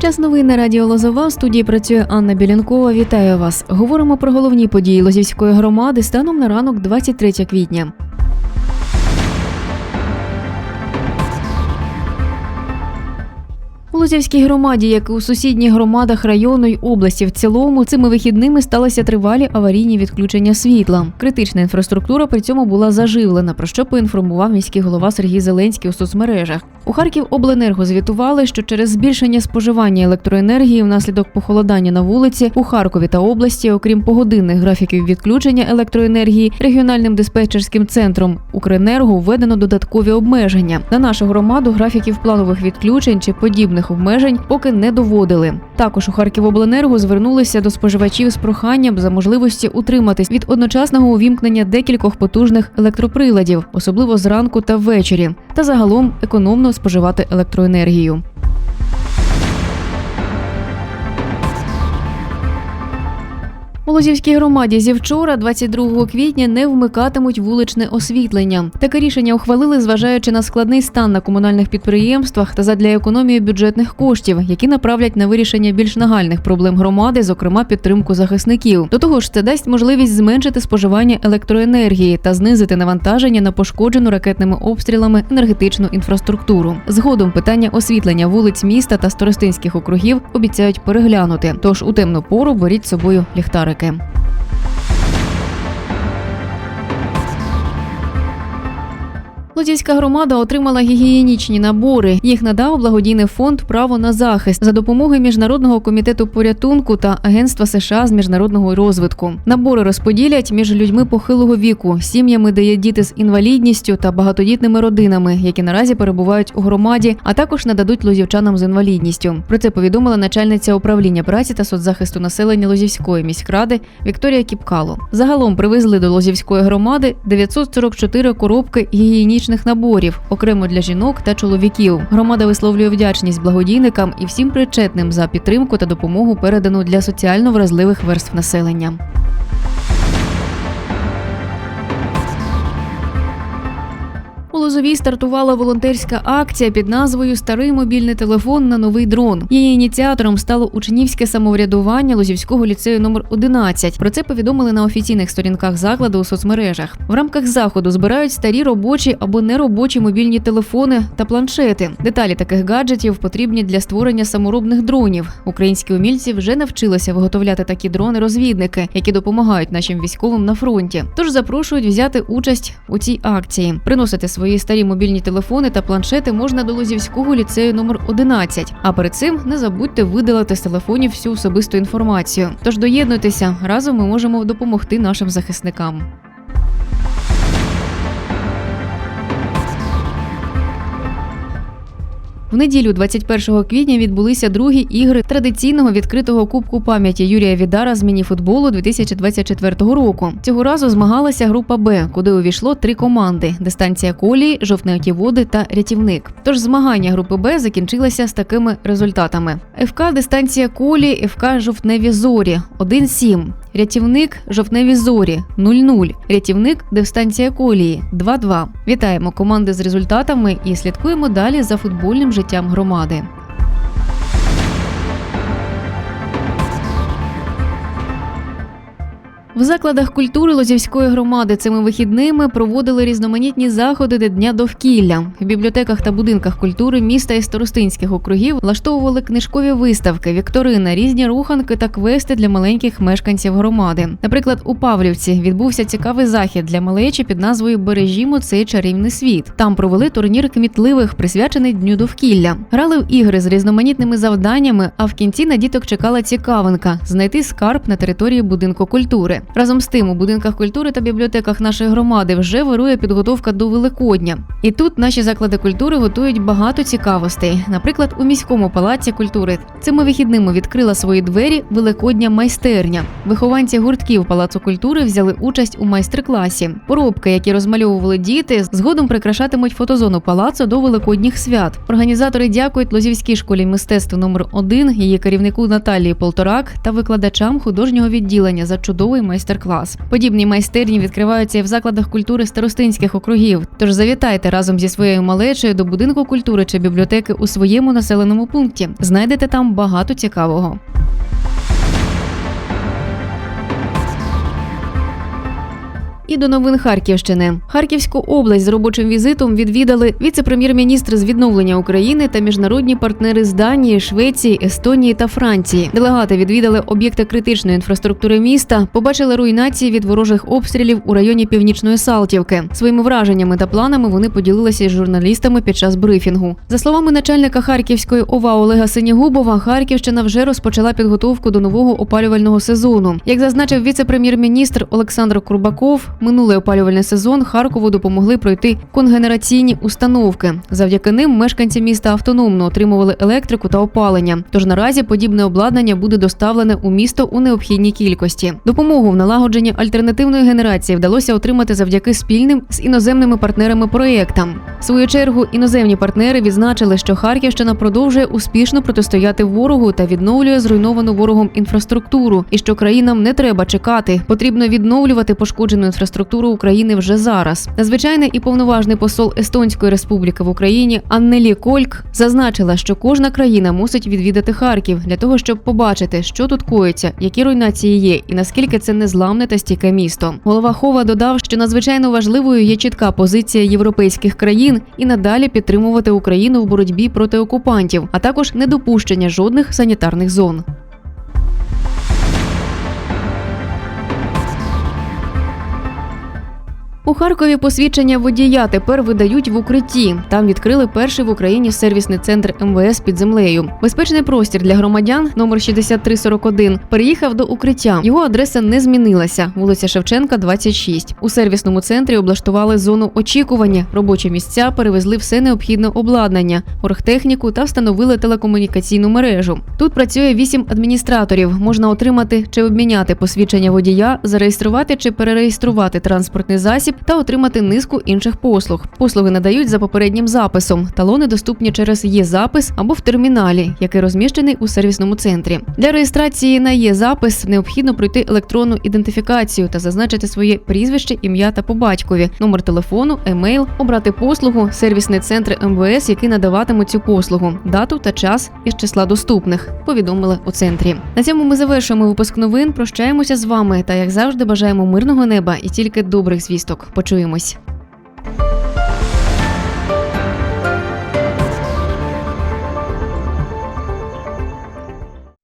Час новин на радіо Лозова. В студії працює Анна Білянкова. Вітаю вас. Говоримо про головні події Лозівської громади станом на ранок 23 квітня. У Лозівській громаді, як і у сусідніх громадах району й області в цілому, цими вихідними сталися тривалі аварійні відключення світла. Критична інфраструктура при цьому була заживлена, про що поінформував міський голова Сергій Зеленський у соцмережах. У Харків обленерго звітували, що через збільшення споживання електроенергії внаслідок похолодання на вулиці у Харкові та області, окрім погодинних графіків відключення електроенергії, регіональним диспетчерським центром Укренерго введено додаткові обмеження. На нашу громаду графіків планових відключень чи подібних обмежень поки не доводили. Також у Харківобленерго звернулися до споживачів з проханням за можливості утриматись від одночасного увімкнення декількох потужних електроприладів, особливо зранку та ввечері, та загалом економно споживати електроенергію. У Лозівській громаді зі вчора, 22 квітня, не вмикатимуть вуличне освітлення. Таке рішення ухвалили, зважаючи на складний стан на комунальних підприємствах та задля економії бюджетних коштів, які направлять на вирішення більш нагальних проблем громади, зокрема підтримку захисників. До того ж, це дасть можливість зменшити споживання електроенергії та знизити навантаження на пошкоджену ракетними обстрілами енергетичну інфраструктуру. Згодом питання освітлення вулиць міста та старостинських округів обіцяють переглянути. Тож у темну пору беріть з собою ліхтарики. Лозівська громада отримала гігієнічні набори. Їх надав благодійний фонд Право на захист за допомогою міжнародного комітету порятунку та Агентства США з міжнародного розвитку. Набори розподілять між людьми похилого віку, сім'ями, де є діти з інвалідністю та багатодітними родинами, які наразі перебувають у громаді, а також нададуть лозівчанам з інвалідністю. Про це повідомила начальниця управління праці та соцзахисту населення Лозівської міськради Вікторія Кіпкало. Загалом привезли до Лозівської громади 944 коробки гігієнічних наборів, окремо для жінок та чоловіків. Громада висловлює вдячність благодійникам і всім причетним за підтримку та допомогу передану для соціально вразливих верств населення. Лозовій стартувала волонтерська акція під назвою Старий мобільний телефон на новий дрон. Її ініціатором стало учнівське самоврядування Лозівського ліцею номер 11. Про це повідомили на офіційних сторінках закладу у соцмережах. В рамках заходу збирають старі робочі або неробочі мобільні телефони та планшети. Деталі таких гаджетів потрібні для створення саморобних дронів. Українські умільці вже навчилися виготовляти такі дрони-розвідники, які допомагають нашим військовим на фронті. Тож запрошують взяти участь у цій акції, приносити свої старі мобільні телефони та планшети можна до Лозівського ліцею номер 11. А перед цим не забудьте видалити з телефонів всю особисту інформацію. Тож доєднуйтеся разом ми можемо допомогти нашим захисникам. В неділю, 21 квітня, відбулися другі ігри традиційного відкритого кубку пам'яті Юрія Відара з мініфутболу 2024 року. Цього разу змагалася група Б, куди увійшло три команди: дистанція колії, жовтнеоті води та рятівник. Тож змагання групи Б закінчилися з такими результатами: ФК дистанція колії, ФК жовтневі зорі 1-7. Рятівник жовтневі зорі 0-0. Рятівник дистанція колії 2-2. Вітаємо команди з результатами і слідкуємо далі за футбольним життям громади. В закладах культури Лозівської громади цими вихідними проводили різноманітні заходи до Дня довкілля. В бібліотеках та будинках культури міста і старостинських округів влаштовували книжкові виставки, вікторини, різні руханки та квести для маленьких мешканців громади. Наприклад, у Павлівці відбувся цікавий захід для малечі під назвою Бережімо цей чарівний світ. Там провели турнір кмітливих, присвячений дню довкілля. Грали в ігри з різноманітними завданнями. А в кінці на діток чекала цікавинка знайти скарб на території будинку культури. Разом з тим, у будинках культури та бібліотеках нашої громади вже вирує підготовка до Великодня. І тут наші заклади культури готують багато цікавостей. Наприклад, у міському палаці культури цими вихідними відкрила свої двері Великодня майстерня. Вихованці гуртків палацу культури взяли участь у майстер-класі. Поробки, які розмальовували діти, згодом прикрашатимуть фотозону палацу до великодніх свят. Організатори дякують Лозівській школі мистецтв номер 1 її керівнику Наталії Полторак та викладачам художнього відділення за чудовий майстер-клас. Подібні майстерні відкриваються і в закладах культури старостинських округів. Тож завітайте разом зі своєю малечею до будинку культури чи бібліотеки у своєму населеному пункті. Знайдете там багато цікавого. І до новин Харківщини. Харківську область з робочим візитом відвідали віце-прем'єр-міністр з відновлення України та міжнародні партнери з Данії, Швеції, Естонії та Франції. Делегати відвідали об'єкти критичної інфраструктури міста, побачили руйнації від ворожих обстрілів у районі Північної Салтівки. Своїми враженнями та планами вони поділилися з журналістами під час брифінгу. За словами начальника Харківської ОВА Олега Синігубова, Харківщина вже розпочала підготовку до нового опалювального сезону. Як зазначив віце-прем'єр-міністр Олександр Курбаков, минулий опалювальний сезон Харкову допомогли пройти конгенераційні установки. Завдяки ним мешканці міста автономно отримували електрику та опалення. Тож наразі подібне обладнання буде доставлене у місто у необхідній кількості. Допомогу в налагодженні альтернативної генерації вдалося отримати завдяки спільним з іноземними партнерами проєктам. В свою чергу іноземні партнери відзначили, що Харківщина продовжує успішно протистояти ворогу та відновлює зруйновану ворогом інфраструктуру, і що країнам не треба чекати. Потрібно відновлювати пошкоджену інфраструктуру України вже зараз. Надзвичайний і повноважний посол Естонської республіки в Україні Аннелі Кольк зазначила, що кожна країна мусить відвідати Харків для того, щоб побачити, що тут коїться, які руйнації є, і наскільки це незламне та стійке місто. Голова Хова додав, що надзвичайно важливою є чітка позиція європейських країн і надалі підтримувати Україну в боротьбі проти окупантів, а також недопущення жодних санітарних зон. У Харкові посвідчення водія тепер видають в укритті. Там відкрили перший в Україні сервісний центр МВС під землею. Безпечний простір для громадян номер 6341 переїхав до укриття. Його адреса не змінилася. Вулиця Шевченка, 26. У сервісному центрі облаштували зону очікування. Робочі місця перевезли все необхідне обладнання, оргтехніку та встановили телекомунікаційну мережу. Тут працює вісім адміністраторів. Можна отримати чи обміняти посвідчення водія, зареєструвати чи перереєструвати транспортний засіб та отримати низку інших послуг. Послуги надають за попереднім записом. Талони доступні через є-запис або в терміналі, який розміщений у сервісному центрі. Для реєстрації на є-запис необхідно пройти електронну ідентифікацію та зазначити своє прізвище, ім'я та по батькові, номер телефону, емейл, обрати послугу, сервісний центр МВС, який надаватиме цю послугу, дату та час із числа доступних. Повідомили у центрі. На цьому ми завершуємо випуск новин. Прощаємося з вами та як завжди бажаємо мирного неба і тільки добрих звісток. Почуємось.